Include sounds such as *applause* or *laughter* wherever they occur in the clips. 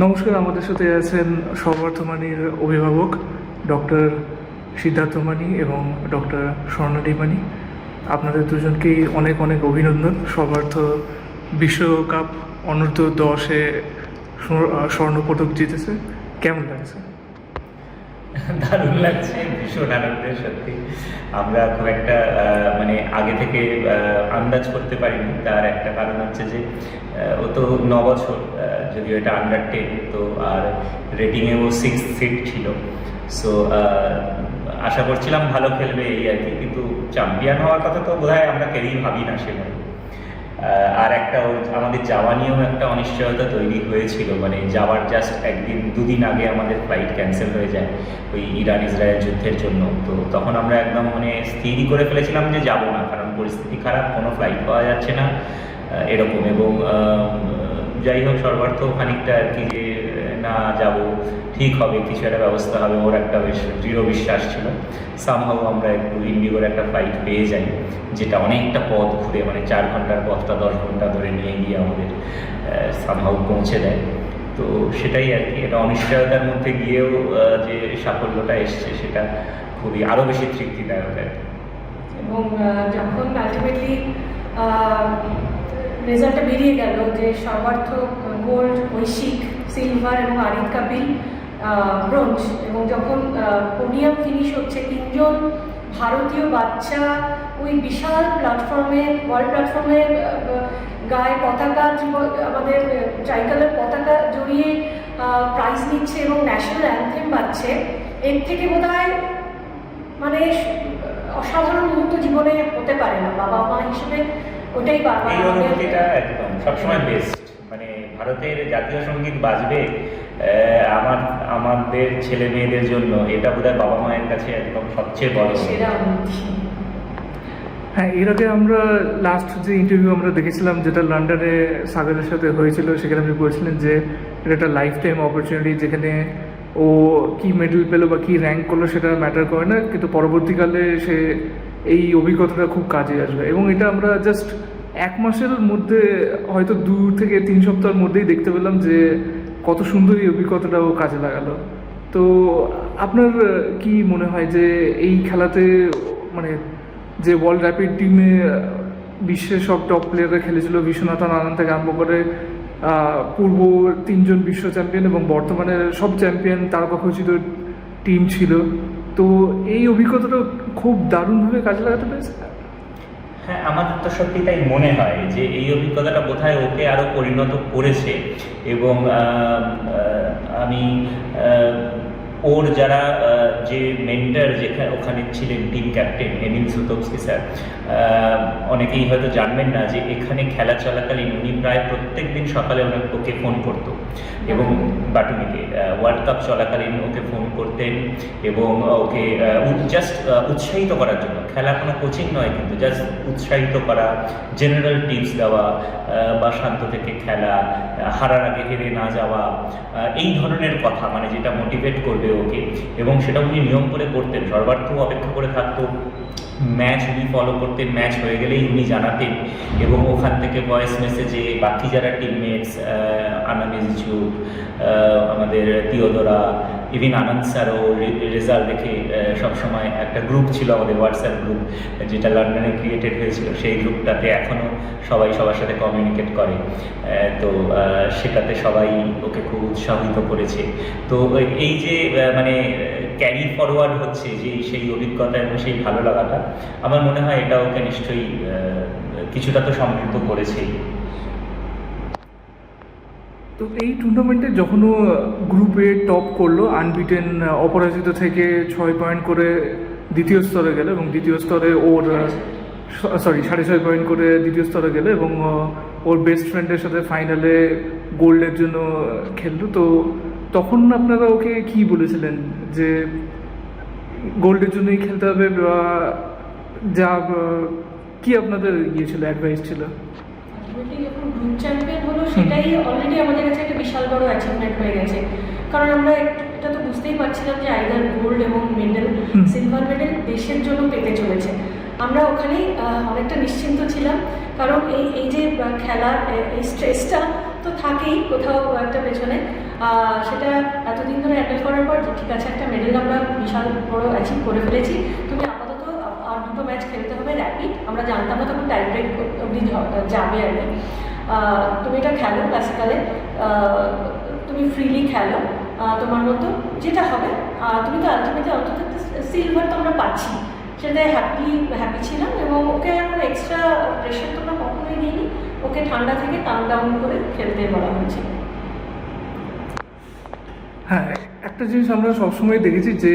নমস্কার, আমাদের সাথে আছেন সর্বার্থমানির অভিভাবক ডক্টর সিদ্ধার্থ মানি এবং ডক্টর স্বর্ণালী মানি। আপনাদের দুজনকেই অনেক অনেক অভিনন্দন। সর্বার্থ বিশ্বকাপ অনূর্ধ্ব দশে স্বর- স্বর্ণপদক জিতেছে। কেমন লাগছে? দারুণ লাগছে, ভীষণ আনন্দের সত্যি। আমরা খুব একটা মানে আগে থেকে আন্দাজ করতে পারিনি। তার একটা কারণ হচ্ছে যে ও তো ন বছর যদিও এটা আন্ডার টেন তো আর রেটিংয়ে ও সিক্স সিট ছিল। সো আশা করছিলাম ভালো খেলবে এই আর কি, কিন্তু চ্যাম্পিয়ন হওয়ার কথা তো বোধহয় আমরা কেউই ভাবি না সেভাবে। আর একটা আমাদের যাওয়া নিয়েও একটা অনিশ্চয়তা তৈরি হয়েছিল। মানে যাওয়ার জাস্ট একদিন, দুদিন আগে আমাদের ফ্লাইট ক্যান্সেল হয়ে যায় ওই ইরান ইসরায়েল যুদ্ধের জন্য। তো তখন আমরা একদম মানে স্থিরই করে ফেলেছিলাম যে যাব না, কারণ পরিস্থিতি খারাপ, কোনো ফ্লাইট পাওয়া যাচ্ছে না এরকম। এবং যাই হোক, সর্বার্থ খানিকটা আর কি যে না যাব, ঠিক হবে, কিছু একটা ব্যবস্থা হবে, ওর একটা বেশ দৃঢ় বিশ্বাস ছিল। সামহাও আমরা একটু ইন্ডিগোর একটা ফ্লাইট পেয়ে যাই, যেটা অনেকটা পথ ঘুরে মানে চার ঘণ্টার পথটা দশ ঘণ্টা ধরে নিয়ে গিয়ে আমাদের সামহাও পৌঁছে দেয়। তো সেটাই আর কি, এটা অনিশ্চয়তার মধ্যে গিয়েও যে সাফল্যটা এসছে, সেটা খুবই আরও বেশি তৃপ্তিদায়ক আর এবং যখন আলটিমেটলি রেজাল্টটা বেরিয়ে গেল যে সর্বার্থ গোল্ড ঐশিক সিলভার এবং আরিদ কাপিল ব্রোঞ্জ এবং যখন পোডিয়াম ফিনিশ হচ্ছে তিনজন ভারতীয় বাচ্চা ওই বিশাল প্ল্যাটফর্মে ওয়ার্ল্ড প্ল্যাটফর্মে গায়ে পতাকা আমাদের ট্রাইকালের পতাকা জড়িয়ে প্রাইজ নিচ্ছে এবং ন্যাশনাল অ্যান্থেম বাজছে। এর থেকে বোধ মানে অসাধারণ মুহূর্ত জীবনে হতে পারে না। বাবা মা হিসেবে ওটাই একদম সবসময় বেস্ট মানে ভারতের জাতীয় সংগীত বাজবে আহ, আমার আমাদের ছেলে মেয়েদের জন্য। এটা বোধহয় বাবা মায়ের কাছে একদম সবচেয়ে বড় হ্যাঁ এর আগে আমরা লাস্ট যে ইন্টারভিউ আমরা দেখেছিলাম যেটা লন্ডনে সাগরের সাথে হয়েছিল সেখানে আপনি বলছিলেন যে এটা একটা লাইফ টাইম অপরচুনিটি যেখানে ও কি মেডেল পেল বা কি র্যাঙ্ক করল সেটা ম্যাটার করে না কিন্তু পরবর্তীকালে সে এই অভিজ্ঞতাটা খুব কাজে আসবে। এবং এটা আমরা জাস্ট এক মাসের মধ্যে হয়তো দু থেকে তিন সপ্তাহের মধ্যেই দেখতে পেলাম যে কত সুন্দর এই অভিজ্ঞতাটা ও কাজে লাগালো। তো আপনার কি মনে হয় যে এই খেলাতে মানে যে ওয়ার্ল্ড র্যাপিড টিমে বিশ্বের সব টপ প্লেয়াররা খেলেছিল, বিশ্বনাথন আনন্দ থেকে আরম্ভ করে পূর্ব তিনজন বিশ্ব চ্যাম্পিয়ন এবং বর্তমানে সব চ্যাম্পিয়ন তারকাখচিত টিম ছিল। তো এই অভিজ্ঞতাটা খুব দারুণভাবে কাজে লাগাতে পেরেছে? হ্যাঁ আমাদের তো সত্যি তাই মনে হয় যে এই অভিজ্ঞতাটা বোধহয় ওকে আরও পরিণত করেছে এবং আমি ওর যারা যে মেন্টার যেখানে ওখানে ছিলেন, team captain Emil Sutovsky sir অনেকেই হয়তো জানবেন না যে এখানে খেলা চলাকালীন উনি প্রায় প্রত্যেক দিন সকালে ওনাকে ওকে ফোন করতো। এবং বাটুনিকে ওয়ার্ল্ড কাপ চলাকালীন ওকে ফোন করতেন এবং ওকে জাস্ট উৎসাহিত করার জন্য। খেলা কোনো কোচিং নয়, কিন্তু জাস্ট উৎসাহিত করা জেনারেল টিপস দেওয়া বা শান্ত থেকে খেলা হারার আগে হেরে না যাওয়া এই ধরনের কথা মানে যেটা মোটিভেট করবে ওকে। এবং সেটা উনি নিয়ম করে করতেন সর্বার্থ অপেক্ষা করে থাকতো। ম্যাচ উনি ফলো করতেন ম্যাচ হয়ে গেলেই উনি জানাতেন। এবং ওখান থেকে ভয়েস মেসেজে বাকি যারা টিমমেটস আনা মেজিচু আমাদের তিওদোরা ইভিন আনন্দ স্যারও রেজাল্ট দেখে সবসময় একটা গ্রুপ ছিল আমাদের হোয়াটসঅ্যাপ গ্রুপ যেটা লন্ডনে ক্রিয়েটেড হয়েছিল। সেই গ্রুপটাতে এখনও সবাই সবার সাথে কমিউনিকেট করে। তো সেটাতে সবাই ওকে খুব উৎসাহিত করেছে। তো এই যে মানে ক্যারি ফরওয়ার্ড হচ্ছে যে, সেই অভিজ্ঞতা এবং সেই ভালো লাগাটা, আমার মনে হয় এটা ওকে নিশ্চয়ই কিছুটা তো সমৃদ্ধ করেছেই। তো এই টুর্নামেন্টে যখন ও গ্রুপে টপ করল আনবিটেন অপরাজিত থেকে ছয় পয়েন্ট করে দ্বিতীয় স্তরে গেল এবং দ্বিতীয় স্তরে ওর সরি সাড়ে ছয় পয়েন্ট করে দ্বিতীয় স্তরে গেল এবং ওর বেস্ট ফ্রেন্ডের সাথে ফাইনালে গোল্ডের জন্য খেললো। তো তখন আপনারা ওকে কি বলেছিলেন? যে গোল্ডের জন্যই খেলতে হবে বা যা কি আপনাদের ইয়ে ছিল অ্যাডভাইস ছিল? যখন গ্রুপ চ্যাম্পিয়ন হলো সেটাই অলরেডি আমাদের কাছে একটা বিশাল বড় অ্যাচিভমেন্ট হয়ে গেছে। কারণ আমরা এটা তো বুঝতেই পারছিলাম যে আইদার গোল্ড এবং মেডেল সিলভার মেডেল দেশের জন্য পেতে চলেছে। আমরা ওখানেই অনেকটা নিশ্চিন্ত ছিলাম। কারণ এই এই যে খেলার এই স্ট্রেসটা তো থাকেই কোথাও একটা পেছনে। আহ, সেটা এতদিন ধরে অ্যাটেন্ড করার পর যে ঠিক আছে একটা মেডেল আমরা বিশাল বড় অ্যাচিভ করে ফেলেছি। তুমি ম্যাচ খেলতে হবে র্যাপিড আমরা জানতাম না তখন টাইম ব্রেক অবধি যাবে আর কি। তুমি এটা খেলো ক্লাসিক্যালে তুমি ফ্রিলি খেলো। তোমার মতো যেটা হবে তুমি তো আলটিমেটলি অন্তত সিলভার তো আমরা পাচ্ছি। সেটাই হ্যাপি হ্যাপি ছিলাম এবং ওকে এখন এক্সট্রা প্রেশার তো আমরা কখনোই দিইনি। ওকে ঠান্ডা থেকে কাম ডাউন করে খেলতে বলা হয়েছে। হ্যাঁ একটা জিনিস আমরা সবসময় দেখেছি যে,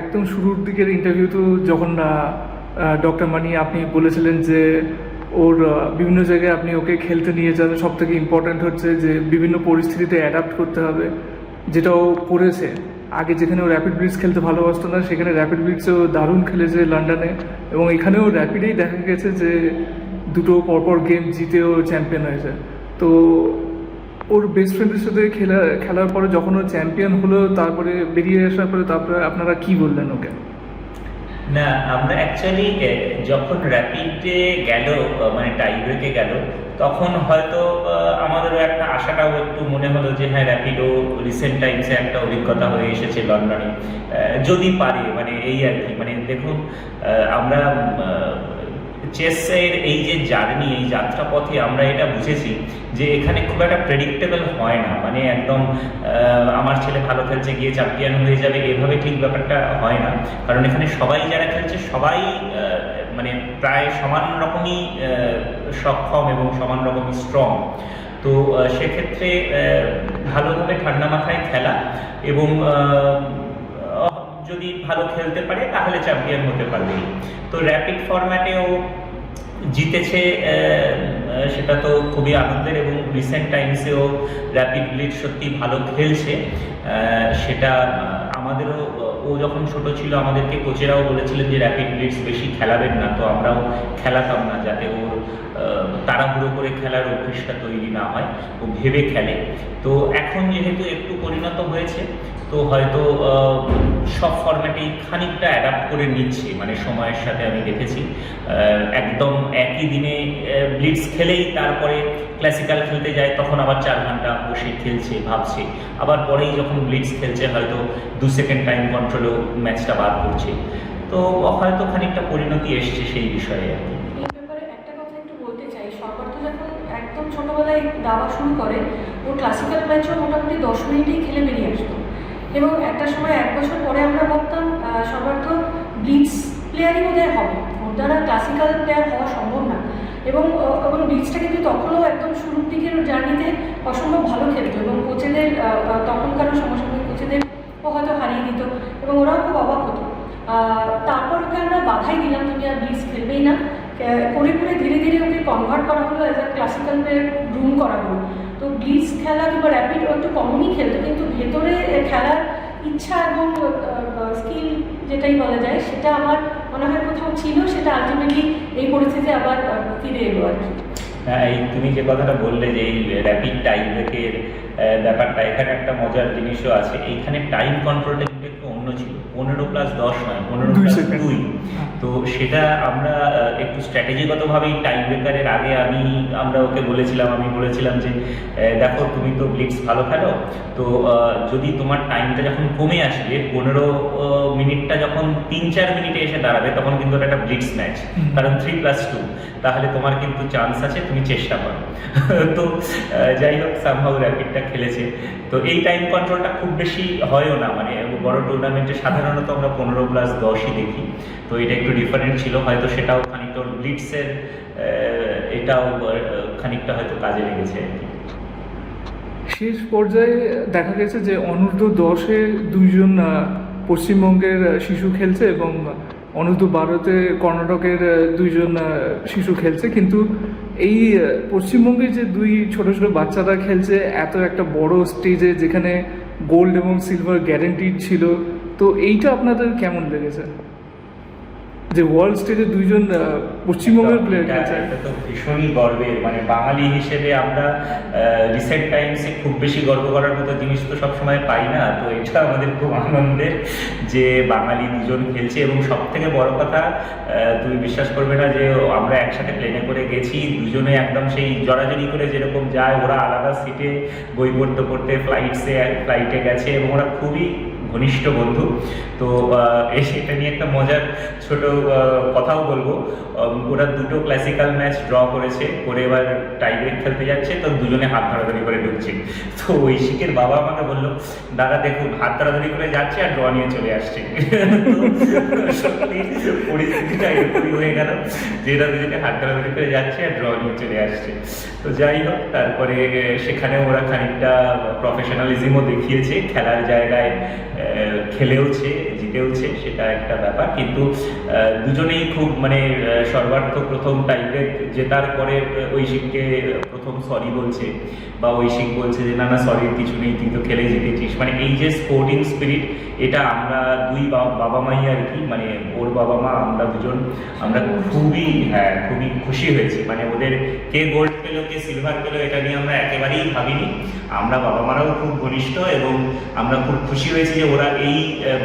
একদম শুরুর দিকের ইন্টারভিউ তো যখন ডক্টর মানি, আপনি বলেছিলেন যে ওর বিভিন্ন জায়গায় আপনি ওকে খেলতে নিয়ে যান। সব থেকে ইম্পর্ট্যান্ট হচ্ছে যে বিভিন্ন পরিস্থিতিতে অ্যাডাপ্ট করতে হবে, যেটা ও করেছে। আগে যেখানে ও র্যাপিড ব্রিজ খেলতে ভালোবাসতো না, সেখানে র্যাপিড ব্রিজও দারুণ খেলেছে লন্ডনে। এবং এখানেও র্যাপিডেই দেখা গেছে যে দুটো পরপর গেম জিতেও চ্যাম্পিয়ন হয়েছে। তো ওর বেস্ট ফ্রেন্ডের সাথে খেলা, খেলার পরে যখন ও চ্যাম্পিয়ন হলো, তারপরে বেরিয়ে আসার পরে তারপরে আপনারা কি বললেন ওকে? না, আমরা অ্যাকচুয়ালি যখন র্যাপিডে গেল মানে টাই ব্রেকে গেল, তখন হয়তো আমাদেরও একটা আশাটাও একটু মনে হলো যে হ্যাঁ র্যাপিডও রিসেন্ট টাইমসে একটা অভিজ্ঞতা হয়ে এসেছে লন্ডনে। যদি পারে মানে এই আর কি মানে দেখুন আমরা চেসের এই যে জার্নি, এই যাত্রা পথে আমরা এটা বুঝেছি যে এখানে খুব একটা প্রেডিক্টেবল হয় না। মানে একদম আমার ছেলে ভালো খেলছে, গিয়ে চ্যাম্পিয়ন হয়ে যাবে, এভাবে ঠিক ব্যাপারটা হয় না। কারণ এখানে সবাই যারা খেলছে, সবাই মানে প্রায় সমান রকমই সক্ষম এবং সমান রকমই স্ট্রং তো সেক্ষেত্রে ভালোভাবে ঠান্ডা মাথায় খেলা এবং যদি ভালো খেলতে পারে, তাহলে চ্যাম্পিয়ন হতে পারবে। তো র্যাপিড ফরম্যাটেও জিতেছে সেটা তো খুবই আনন্দের এবং রিসেন্ট টাইমসেও র্যাপিড ব্লিড সত্যি ভালো খেলছে। সেটা আমাদেরও ও যখন ছোট ছিল, আমাদেরকে কোচেরাও বলেছিলেন যে র্যাপিড ব্লিডস বেশি খেলাবেন না। তো আমরাও খেলাতাম না যাতে ওর তাড়াহুড়ো করে খেলার অভ্যেসটা তৈরি না হয়। ও ভেবে খেলে। তো এখন যেহেতু একটু পরিণত হয়েছে, তো হয়তো সব ফরম্যাটেই খানিকটা অ্যাডাপ্ট করে নিচ্ছে। মানে সময়ের সাথে আমি দেখেছি একদম একই দিনে ব্লিটস খেলেই তারপরে ক্লাসিক্যাল খেলতে যায়, তখন আবার চার ঘণ্টা বসে খেলছে, ভাবছে। আবার পরেই যখন ব্লিটস খেলছে, হয়তো দু সেকেন্ড টাইম কন্ট্রোলেও ম্যাচটা বার করছে তো হয়তো খানিকটা পরিণতি এসছে সেই বিষয়ে আর কি। একদম ছোটবেলায় দাবা শুরু করে ও ক্লাসিক্যাল ম্যাচও মোটামুটি দশ মিনিটেই খেলে বেরিয়ে আসতো। এবং একটা সময় এক বছর পরে আমরা ভাবতাম আহ, সর্বার্থ ব্লিটস প্লেয়ারই বোধহয় হবে। ওর দ্বারা ক্লাসিক্যাল প্লেয়ার হওয়া সম্ভব না। এবং এবং ব্লিটসটা কিন্তু তখনও একদম শুরুর দিকের জার্নিতে অসম্ভব ভালো খেলতো। এবং কোচেদের সমসাময়িক কোচেদের ও হয়তো হারিয়ে দিত এবং ওরাও খুব অবাক হতো। তারপর ওকে আমরা বাধাই দিলাম, তুমি আর ব্লিটস খেলবেই না। করে করে ধীরে ধীরে ওকে কনভার্ট করা হলো অ্যাজ আ ক্লাসিক্যাল গ্রুম করা হলো। তো ব্লিটস খেলা কিংবা র্যাপিড ও একটু কমনই খেলতো, কিন্তু ভেতরে খেলার ইচ্ছা এবং স্কিল যেটাই বলা যায়, সেটা আমার মনে হয় কোথাও ছিল, সেটা আলটিমেটলি এই পরিস্থিতি আবার ফিরে এলো আর কি। হ্যাঁ এই তুমি যে কথাটা বললে যে এই র্যাপিড টাইম ব্রেকের ব্যাপারটা, এখানে একটা মজার জিনিসও আছে। এইখানে টাইম কন্ট্রোলটা কিন্তু ছিল। পনেরো প্লাস দশ নয় পনেরো প্লাস দুই। তো সেটা আমরা একটু স্ট্র্যাটেজিগতভাবেই টাইম ব্রেকারের আগে আমি আমরা ওকে বলেছিলাম আমি বলেছিলাম যে দেখো তুমি তো ব্লিটস ভালো খেলো। তো যদি তোমার টাইমটা যখন কমে আসবে পনেরো মিনিটটা যখন তিন চার মিনিটে এসে দাঁড়াবে তখন কিন্তু ওটা একটা ব্লিটস ম্যাচ কারণ থ্রি প্লাস টু তাহলে তোমার কিন্তু চান্স আছে তুমি চেষ্টা করো। *laughs* তো যাই হোক সামহাউ র্যাপিডটা খেলেছে। তো এই টাইম কন্ট্রোলটা খুব বেশি হয়ও না মানে বড় টুর্নামেন্টে সাধারণত আমরা পনেরো প্লাস দশই দেখি। তো এটা একটু ডিফারেন্ট ছিল হয়তো সেটাও খানিকটা ব্লিটসের এটাও খানিকটা হয়তো কাজে লেগেছে শেষ পর্যায়ে দেখা গেছে যে অনূর্ধ্ব দশে দুইজন পশ্চিমবঙ্গের শিশু খেলছে এবং অনূর্ধ্ব বারোতে কর্ণাটকের দুইজন শিশু খেলছে। কিন্তু এই আহ, পশ্চিমবঙ্গে যে দুই ছোট ছোট বাচ্চারা খেলছে এত একটা বড় স্টেজে যেখানে গোল্ড এবং সিলভার গ্যারেন্টিড ছিল তো এইটা আপনাদের কেমন লেগেছে? যে ওয়ার্ল্ড স্টেজে দুইজন পশ্চিমবঙ্গের প্লেয়ার খেলছে। এটা তো ভীষণই গর্বের। মানে বাঙালি হিসেবে আমরা রিসেন্ট টাইমসে খুব বেশি গর্ব করার মতো জিনিস তো সবসময় পাই না। তো এটা আমাদের খুব আনন্দের যে বাঙালি দুজন খেলছে। এবং সব থেকে বড় কথা তুমি বিশ্বাস করবে না যে আমরা একসাথে প্লেনে করে গেছি। দুজনে একদম সেই জড়াজড়ি করে যেরকম যায় ওরা আলাদা সিটে বই পড়তে পড়তে ফ্লাইটসে ফ্লাইটে গেছে। এবং ওরা খুবই ঘনিষ্ঠ বন্ধু। তো সেটা নিয়ে একটা মজার ছোট কথাও বলব। ওরা দুটো ক্লাসিক্যাল ম্যাচ ড্র করেছে, করে এবার টাই খেলতে যাচ্ছে, তো দুজনে হাত ধরাধরি করে ঢুকছে। তো ঐশিকের বাবা আমাকে বলল, দাদা, দেখুন, হাত ধরাধরি করে যাচ্ছে আর ড্র নিয়ে চলে আসছে। *laughs* পরিস্থিতিটা এরকমই হয়ে গেল যে এরা দুজনে হাত ধরাধরি করে যাচ্ছে আর ড্র নিয়ে চলে আসছে। তো যাই হোক, তারপরে সেখানে ওরা খানিকটা প্রফেশনালিজমও দেখিয়েছে, খেলার জায়গায় খেলেওছে, জিতেওছে, সেটা একটা ব্যাপার। কিন্তু দুজনেই খুব মানে সর্বার্থ প্রথম টাইপের জেতার পরে ঐশিককে প্রথম সরি বলছে, বা ঐশিক বলছে যে, না না সরি কিছু নেই, তুই তো খেলে জিতেছিস। মানে এই যে স্পোর্টিং স্পিরিট এটা আমরা দুই বাবা মাই আর কি মানে ওর বাবা মা, আমরা দুজন, আমরা খুবই হ্যাঁ খুবই খুশি হয়েছি। মানে ওদের কে গোল্ড পেল কে সিলভার পেল, এটা নিয়ে আমরা একেবারেই ভাবিনি। আমরা বাবা মারাও খুব ঘনিষ্ঠ এবং আমরা খুব খুশি হয়েছি যে ওরা এই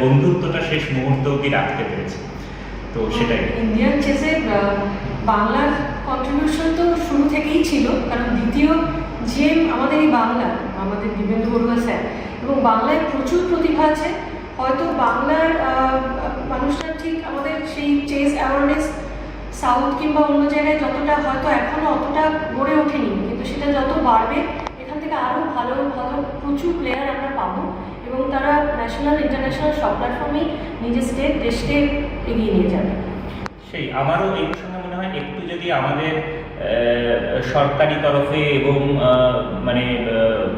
বন্ধুত্বটা শেষ মুহূর্ত অব্দি রাখতে পেরেছে। তো সেটাই। ইন্ডিয়ান চেসে বাংলার কন্ট্রিবিউশন তো শুরু থেকেই ছিল, কারণ দ্বিতীয় জেম আমাদের এই বাংলা, আমাদের দিবেন্দু বড়ুয়া স্যার। এবং বাংলায় প্রচুর প্রতিভা আছে। হয়তো বাংলার মানুষরা ঠিক আমাদের সেই চেস অ্যাওয়ারনেস সাউথ কিংবা অন্য জায়গায় যতটা হয়তো এখনও অতটা গড়ে ওঠেনি, কিন্তু সেটা যত বাড়বে, এখান থেকে আরও ভালো ভালো প্রচুর প্লেয়ার আমরা পাবো এবং তারা ন্যাশনাল ইন্টারন্যাশনাল সব প্ল্যাটফর্মেই নিজের স্টেট দেশকে এগিয়ে নিয়ে যাবে। সেই, আমারও এই প্রসঙ্গে মনে হয় একটু যদি আমাদের সরকারি তরফে এবং মানে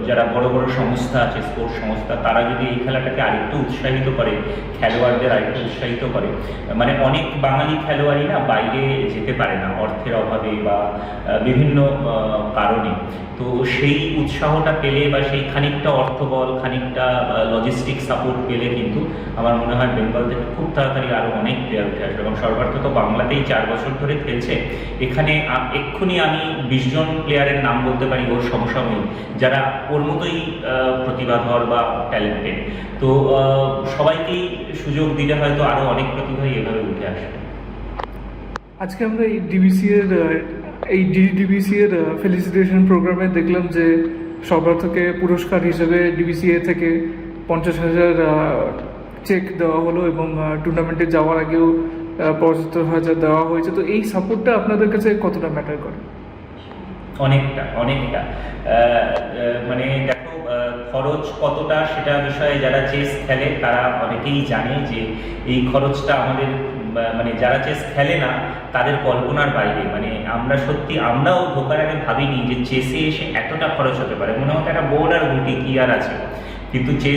যারা বড় বড় সংস্থা আছে স্পোর্টস সংস্থা, তারা যদি এই খেলাটাকে আরেকটু উৎসাহিত করে, খেলোয়াড়দের আরেকটু উৎসাহিত করে মানে অনেক বাঙালি খেলোয়াড়ই না বাইরে যেতে পারে না অর্থের অভাবে বা বিভিন্ন কারণে। তো সেই উৎসাহটা পেলে বা সেই খানিকটা অর্থবল, খানিকটা লজিস্টিক সাপোর্ট পেলে কিন্তু আমার মনে হয় বেঙ্গল থেকে খুব তাড়াতাড়ি আরও অনেক প্লেয়ার উঠে আসবে। এবং সর্বার্থ তো বাংলাতেই চার বছর ধরে খেলছে। এখানে এক্ষুনি আমি বিশজন প্লেয়ারের নাম বলতে পারি ওর সমসাময়িক, যারা ওর মতোই প্রতিভাধর বা ট্যালেন্টেড তো সবাইকেই সুযোগ দিলে হয়তো আরও অনেক প্রতিভাই এভাবে উঠে আসবে। আজকে আমরা এই ডিবিসি এর এই ডিডিবিসি এর ফেলিসিটেশন প্রোগ্রামে দেখলাম যে সর্বার্থকে পুরস্কার হিসেবে ডিবিসিএ থেকে পঞ্চাশ হাজার চেক দেওয়া হলো এবং টুর্নামেন্টে যাওয়ার আগেও পঁচাত্তর হাজার দেওয়া হয়েছে। তো এই সাপোর্টটা আপনাদের কাছে কতটা ম্যাটার করে? অনেকটা অনেকটা। মানে দেখো খরচ কতটা সেটা বিষয়ে যারা চেস খেলে তারা অনেকেই জানে যে এই খরচটা আমাদের মানে যারা চেস খেলে না, তাদের কল্পনার বাইরে। মানে আমরা সত্যি, আমরাও ঢোকার আগে ভাবিনি যে চেসে এসে এতটা খরচ হতে পারে। মনে হতো একটা বোর্ড আর গুটি কি আর আছে। কিন্তু যে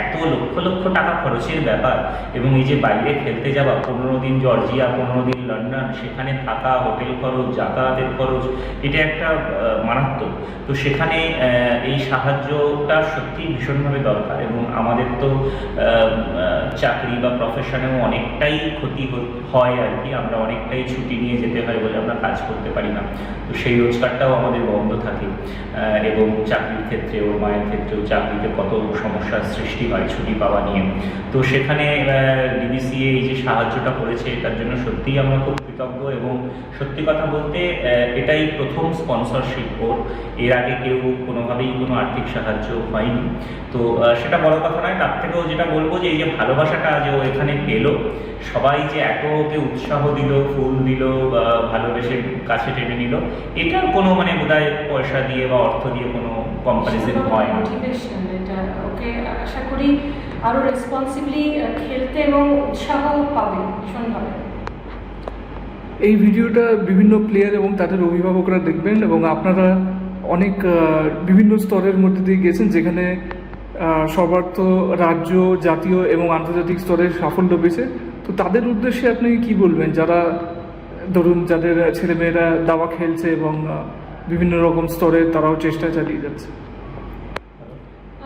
এত লক্ষ লক্ষ টাকা খরচের ব্যাপার এবং এই যে বাইরে খেলতে যাওয়া, পনেরো দিন জর্জিয়া, পনেরো দিন লন্ডন, সেখানে থাকা, হোটেল খরচ, যাতায়াতের খরচ, এটা একটা মারাত্মক। তো সেখানে এই সাহায্যটা সত্যি ভীষণভাবে দরকার এবং আমাদের তো চাকরি বা প্রফেশনেও অনেকটাই ক্ষতি হয় আর কি। আমরা অনেকটাই ছুটি নিয়ে যেতে হয় বলে আমরা কাজ করতে পারি না। তো সেই রোজগারটাও আমাদের বন্ধ থাকে। এবং চাকরির ক্ষেত্রে ওর মায়ের ক্ষেত্রেও চাকরিতে কত সমস্যার সৃষ্টি হয় ছুটি পাওয়া নিয়ে। তো সেখানে ডিবিসিএ এই যে সাহায্যটা করেছে তার জন্য সত্যিই আমরা খুব কৃতজ্ঞ এবং সত্যি কথা বলতে এটাই প্রথম স্পন্সরশিপ ওর এর আগে কেউ কোনোভাবেই কোনো আর্থিক সাহায্য পায়নি। তো সেটা বড় কথা নয় তার থেকেও যেটা বলব যে এই যে ভালোবাসাটা যে ও এখানে পেল সবাই যে এত ওকে উৎসাহ দিল ফুল দিল বা ভালোবেসে কাছে টেনে নিল এটার কোনো মানে বোধহয় পয়সা দিয়ে বা অর্থ দিয়ে কোনো কম্পারিজন হয় না মোটিভেশন এটা ওকে আশা করি আরও রেসপন্সিবলি খেলতে এবং উৎসাহ পাবে ভীষণভাবে। এই ভিডিওটা বিভিন্ন প্লেয়ার এবং তাদের অভিভাবকরা দেখবেন এবং আপনারা অনেক বিভিন্ন স্তরের মধ্যে দিয়ে গেছেন যেখানে আহ, সবার্থ রাজ্য জাতীয় এবং আন্তর্জাতিক স্তরের সাফল্য পেয়েছে। তো তাদের উদ্দেশ্যে আপনি কি বলবেন? যারা ধরুন যাদের ছেলেমেয়েরা দাবা খেলছে এবং বিভিন্ন রকম স্তরে তারাও চেষ্টা চালিয়ে যাচ্ছে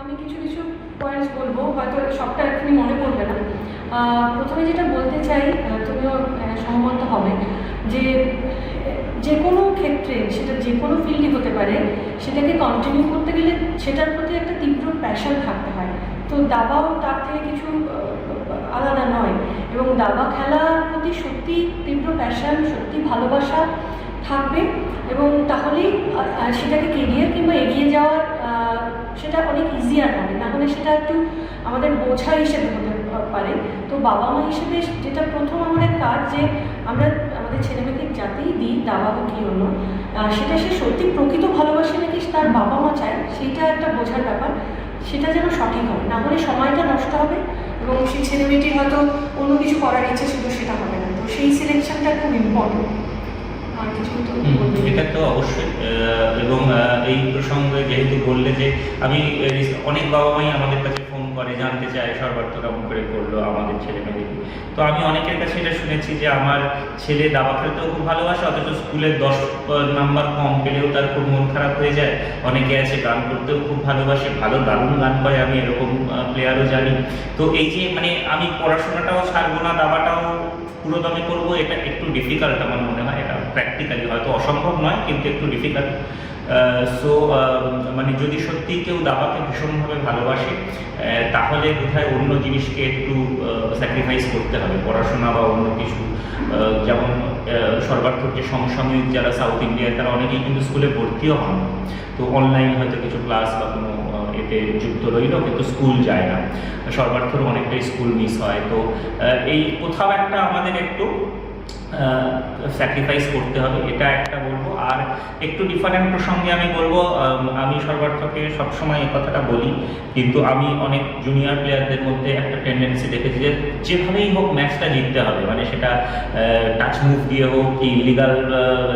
আমি কিছু কিছু পয়েন্টস বলব হয়তো সবটা এখনই মনে পড়বে না। প্রথমে যেটা বলতে চাই তুমিও আহ, সহমত হবে যে যে কোনো ক্ষেত্রে সেটা যে কোনো ফিল্ডই হতে পারে সেটাকে কন্টিনিউ করতে গেলে সেটার প্রতি একটা তীব্র প্যাশন থাকতে হয়। তো দাবাও তার থেকে কিছু আলাদা নয় এবং দাবা খেলার প্রতি সত্যি তীব্র প্যাশন সত্যি ভালোবাসা থাকবে এবং তাহলেই সেটাকে কেরিয়ার কিংবা এগিয়ে যাওয়ার সেটা অনেক ইজিয়ার হবে না হলে সেটা একটু আমাদের বোঝা হিসেবে হতে পারে। তো বাবা মা হিসেবে যেটা প্রথম আমাদের কাজ যে আমরা আমাদের ছেলেমেয়েকে যাতেই দিই দাবা হোক কি অন্য সেটা সে সত্যি প্রকৃত ভালোবাসে নাকি তার বাবা মা চায় সেটা একটা বোঝার ব্যাপার। সেটা যেন সঠিক হয়। না হলে সময়টা নষ্ট হবে এবং সেই ছেলে মেয়েটির হয়তো অন্য কিছু করার ইচ্ছে ছিল সেটা হবে না। তো সেই সিলেকশনটা খুব ইম্পর্টেন্ট আর কিছু তো হুম, বলবেন এটা তো অবশ্যই এবং এই প্রসঙ্গে যেহেতু বললে যে আমি অনেক বাবা মাই আমাদের কাছে ফোন করে জানতে চায় সর্বার্থ কেমন করে করল আমাদের ছেলে মেয়েদেরকে তো আমি অনেকের কাছে এটা শুনেছি যে আমার ছেলে দাবা খেলতেও খুব ভালোবাসে অথচ স্কুলে দশ নাম্বার কম পেলেও তার খুব মন খারাপ হয়ে যায়। অনেকে আছে গান করতেও খুব ভালোবাসে ভালো দারুণ গান করে আমি এরকম প্লেয়ারও জানি। তো এই যে মানে আমি পড়াশোনাটাও ছাড়বো না দাবাটাও পুরো দমে করব এটা একটু ডিফিকাল্ট আমার মনে হয়। প্র্যাকটিক্যালি হয়তো অসম্ভব নয়, কিন্তু একটু ডিফিকাল্ট সো মানে যদি সত্যি কেউ দাবাকে ভীষণভাবে ভালোবাসে তাহলে বোধহয় অন্য জিনিসকে একটু স্যাক্রিফাইস করতে হবে, পড়াশোনা বা অন্য কিছু। যেমন সর্বার্থক যে সমসাময়িক যারা সাউথ ইন্ডিয়ায় তারা অনেকেই কিন্তু স্কুলে ভর্তিও হন তো অনলাইন হয়তো কিছু ক্লাস বা কোনো এতে যুক্ত রইল, কিন্তু স্কুল যায় না। সর্বার্থরও অনেকটাই স্কুল মিস হয়। তো এই কোথাও একটা আমাদের একটু স্যাক্রিফাইস করতে হবে, এটা একটা বলব। আর একটু ডিফারেন্ট প্রসঙ্গে আমি বলব, আমি সর্বার্থকে সবসময় এই কথাটা বলি, কিন্তু আমি অনেক জুনিয়র প্লেয়ারদের মধ্যে একটা টেন্ডেন্সি দেখেছি যে যেভাবেই হোক ম্যাচটা জিততে হবে মানে সেটা টাচ মুভ দিয়ে হোক কি ইলিগাল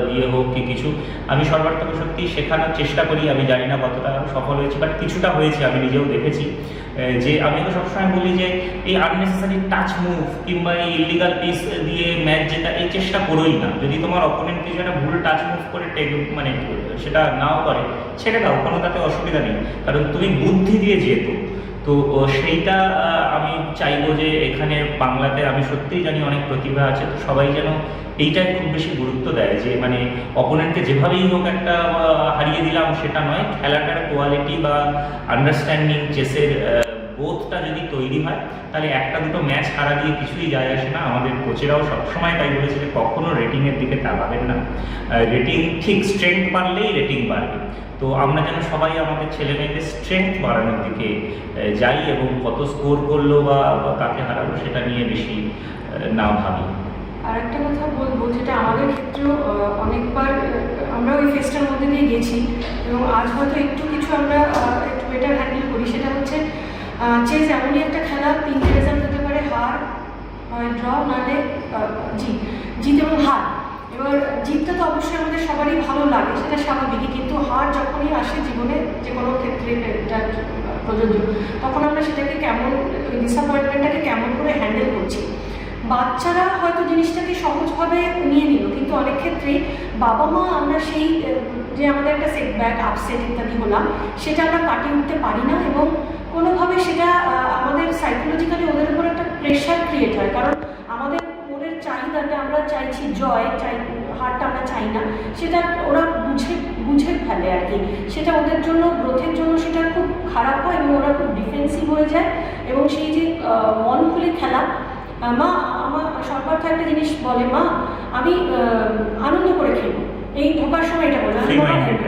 দিয়ে হোক কি কিছু, আমি সর্বার্থকে সত্যি শেখানোর চেষ্টা করি। আমি জানি না কতটা সফল হয়েছি বাট কিছুটা হয়েছে, আমি নিজেও দেখেছি। যে আমি তো সবসময় বলি যে এই আননেসেসারি টাচ মুভ কিংবা এই ইলিগাল পিস দিয়ে ম্যাচ জেতা, এই চেষ্টা করোই না। যদি তোমার অপোনেন্ট কিছু একটা ভুল টাচ মুভ করে টেক মানে সেটা নাও করে, ছেড়ে দাও, কোনো তাতে অসুবিধা নেই। কারণ তুমি বুদ্ধি দিয়ে যেতো। তো সেইটা আমি চাইব যে এখানে বাংলাতে আমি সত্যিই জানি অনেক প্রতিভা আছে, তো সবাই যেন এইটাই খুব বেশি গুরুত্ব দেয় যে মানে অপোনেন্টকে যেভাবেই হোক একটা হারিয়ে দিলাম সেটা নয়, খেলাটার কোয়ালিটি বা আন্ডারস্ট্যান্ডিং চেসের বোধটা যদি তৈরি হয়, তাহলে একটা দুটো ম্যাচ হারা দিয়ে কিছুই যায় আসে না। আমাদের কোচেরাও সবসময় তাই বলেছে যে কখনো রেটিংয়ের দিকে তাকাবেন না। রেটিং ঠিক স্ট্রেংথ বাড়লেই রেটিং বাড়বে। তো আমরা যেন সবাই আমাদের ছেলে মেয়েদের স্ট্রেংথ বাড়ানোর দিকে যাই এবং কত স্কোর করল বা কাকে হারালো সেটা নিয়ে বেশি না ভাবি। আর একটা কথা বলব, যেটা আমাদের ক্ষেত্রেও অনেকবার আমরা ওই ফেস্টার মধ্যে দিয়ে গেছি এবং আজ হয়তো একটু কিছু আমরা একটু বেটার হ্যান্ডেল করি। সেটা হচ্ছে চেস এমনই একটা খেলা তিনটে রেজাল্ট হতে পারে, হার ড্র নালে জিত। জিত এবং হার। এবার, জিতটা তো অবশ্যই আমাদের সবারই ভালো লাগে, সেটা স্বাভাবিকই। কিন্তু হার যখনই আসে জীবনে, যে কোনো ক্ষেত্রে, এটা প্রযোজ্য। তখন আমরা সেটাকে কেমন ডিসঅ্যাপয়েন্টমেন্টটাকে কেমন করে হ্যান্ডেল করছি? বাচ্চারা হয়তো জিনিসটাকে সহজভাবে নিয়ে নিল, কিন্তু অনেক ক্ষেত্রে বাবা মা আমরা সেই যে আমাদের একটা সেটব্যাক আপসেট ইত্যাদি হলাম, সেটা আমরা কাটিয়ে উঠতে পারি না এবং কোনোভাবে সেটা আমাদের সাইকোলজিক্যালি ওদের উপর একটা প্রেশার ক্রিয়েট হয়। কারণ আমাদের মনের চাহিদাটা আমরা চাইছি জয় চাই, হারটা আমরা চাই না, সেটা ওরা বুঝে বুঝে ফেলে আর কি। সেটা ওদের জন্য গ্রোথের জন্য সেটা খুব খারাপ হয় এবং ওরা খুব ডিফেন্সিভ হয়ে যায় এবং সেই যে মন খুলে খেলা মা আমার সর্বার্থ একটা জিনিস বলে মা আমি আনন্দ করে খেলব। এই ঢোকার সময় এটা বলে ফ্রি মাইন্ডেড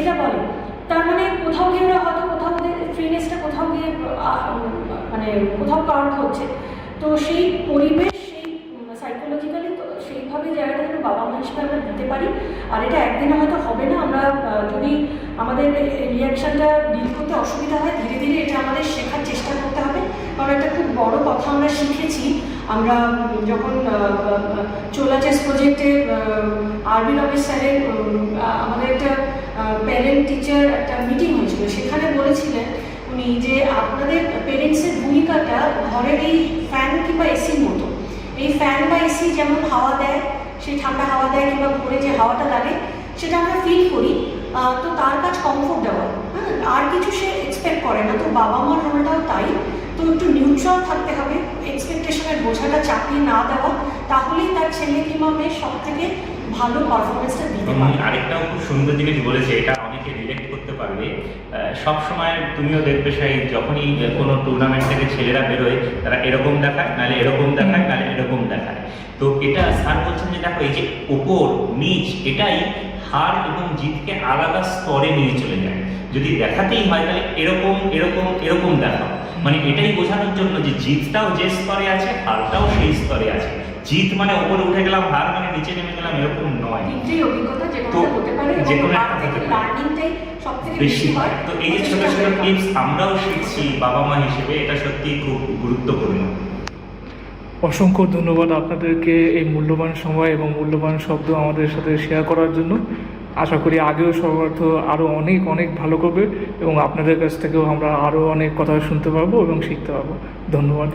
এটা বলে। তার মানে কোথাও গিয়ে ওরা হয়তো কোথাও ওদের ফ্রিনেসটা কোথাও গিয়ে মানে কোথাও কাউন্ট হচ্ছে। তো সেই পরিবেশ সেই সাইকোলজিক্যালি তো সেইভাবে জায়গাটা যেন বাবা মা হিসেবে আমরা দিতে পারি। আর এটা একদিনে হয়তো হবে না। আমরা যদি আমাদের রিয়াকশানটা ডিল করতে অসুবিধা হয় ধীরে ধীরে এটা আমাদের শেখার চেষ্টা কারণ একটা খুব বড় কথা আমরা শিখেছি। আমরা যখন চোলা চেস প্রজেক্টে আরবি রমেশ স্যারের আমাদের একটা প্যারেন্ট টিচার একটা মিটিং হয়েছিল। সেখানে বলেছিলেন উনি যে আপনাদের পেরেন্টসের ভূমিকাটা ঘরের এই ফ্যান কিংবা এসির মতো। এই ফ্যান বা এসি যেমন হাওয়া দেয়, সেই ঠান্ডা হাওয়া দেয় কিংবা ঘরে যে হাওয়াটা লাগে, সেটা আমরা ফিল করি। তো তার কাজ কমফোর্ট দেওয়া। হ্যাঁ আর কিছু সে এক্সপেক্ট করে না। তো বাবা মার রোলটাও তাই। তো একটু নিউট্রাল থাকতে হবে। এক্সপেকটেশনের বোঝাটা চাপিয়ে না দেওয়া তাহলেই তার ছেলে কিংবা মেয়ে সব থেকে ভালো পারফরমেন্সটা দিতে পারবে। আরেকটাও খুব সুন্দর জিনিস বলেছে এটা অনেকে রিলেট করতে পারবে। সব সময় তুমিও দেখবে সেই যখনই কোনো টুর্নামেন্ট থেকে ছেলেরা বেরোয় তারা এরকম দেখায় নাহলে এরকম দেখায় নাহলে এরকম দেখায়। তো এটা স্যার বলছেন যে দেখো এই যে ওপর নিচ এটাই হার এবং জিতকে আলাদা স্তরে নিয়ে চলে যায়। যদি দেখাতেই হয় তাহলে এরকম এরকম এরকম দেখাও। মানে এটাই বোঝানোর জন্য যে জিতটাও যে স্তরে আছে হারটাও সেই স্তরে আছে। জিত মানে ওপরে উঠে গেলাম হার মানে নিচে নেমে গেলাম এরকম নয়। তো কোনো হতে পারে যে কোনো বেশি হয় হয়। তো এই যে ছোট ছোট টিপস আমরাও শিখছি বাবা মা হিসেবে এটা সত্যি খুব গুরুত্বপূর্ণ। অসংখ্য ধন্যবাদ আপনাদেরকে এই মূল্যবান সময় এবং মূল্যবান শব্দ আমাদের সাথে শেয়ার করার জন্য। আশা করি আগেও সর্বার্থ আরও অনেক অনেক ভালো করবে এবং আপনাদের কাছ থেকেও আমরা আরও অনেক কথা শুনতে পারব এবং শিখতে পারব। ধন্যবাদ।